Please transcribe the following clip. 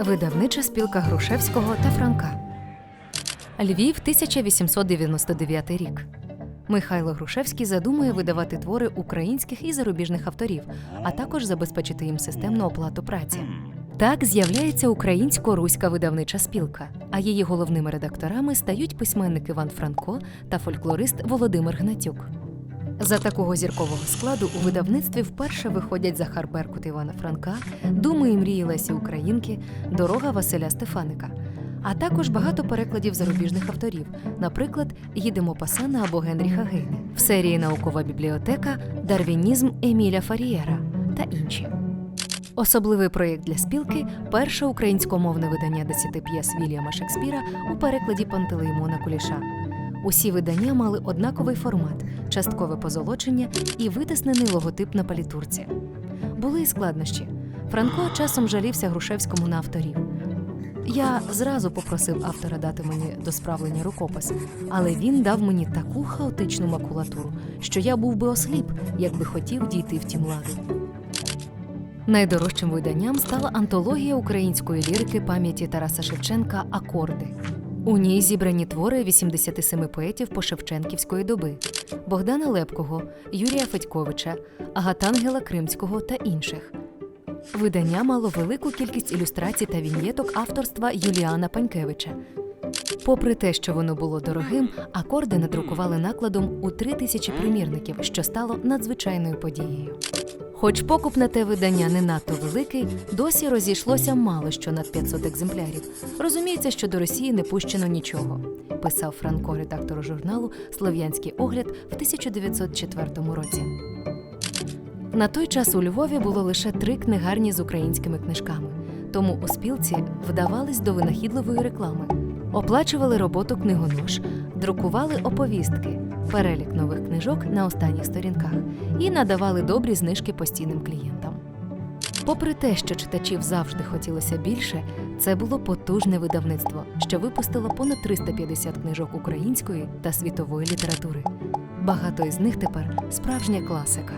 Видавнича спілка Грушевського та Франка. Львів, 1899 рік. Михайло Грушевський задумує видавати твори українських і зарубіжних авторів, а також забезпечити їм системну оплату праці. Так з'являється українсько-руська видавнича спілка, а її головними редакторами стають письменник Іван Франко та фольклорист Володимир Гнатюк. За такого зіркового складу у видавництві вперше виходять Захар Беркут Івана Франка, Думи і мрії Лесі Українки, Дорога Василя Стефаника, а також багато перекладів зарубіжних авторів, наприклад, Їдемо Пасана або Генріха Гейне, в серії Наукова бібліотека, Дарвінізм Еміля Фарієра та інші. Особливий проєкт для спілки перше українськомовне видання десяти п'єс Вільяма Шекспіра у перекладі Пантелеймона Куліша. Усі видання мали однаковий формат, часткове позолочення і витиснений логотип на палітурці. Були й складнощі. Франко часом жалівся Грушевському на авторів. Я зразу попросив автора дати мені до справлення рукопис, але він дав мені таку хаотичну макулатуру, що я був би осліп, якби хотів дійти в тім ладу. Найдорожчим виданням стала антологія української лірики пам'яті Тараса Шевченка Акорди. У ній зібрані твори 87 поетів пошевченківської доби Богдана Лепкого, Юрія Федьковича, Агатангела Кримського та інших. Видання мало велику кількість ілюстрацій та віньєток авторства Юліана Панькевича. Попри те, що воно було дорогим, акорди надрукували накладом у три тисячі примірників, що стало надзвичайною подією. Хоч покуп на те видання не надто великий, досі розійшлося мало що над 500 екземплярів. Розуміється, що до Росії не пущено нічого, писав Франко редактору журналу Слов'янський огляд в 1904 році. На той час у Львові було лише три книгарні з українськими книжками, тому у спілці вдавались до винахідливої реклами, оплачували роботу книгонож, друкували оповістки, перелік нових книжок на останніх сторінках і надавали добрі знижки постійним клієнтам. Попри те, що читачів завжди хотілося більше, це було потужне видавництво, що випустило понад 350 книжок української та світової літератури. Багато із них тепер справжня класика.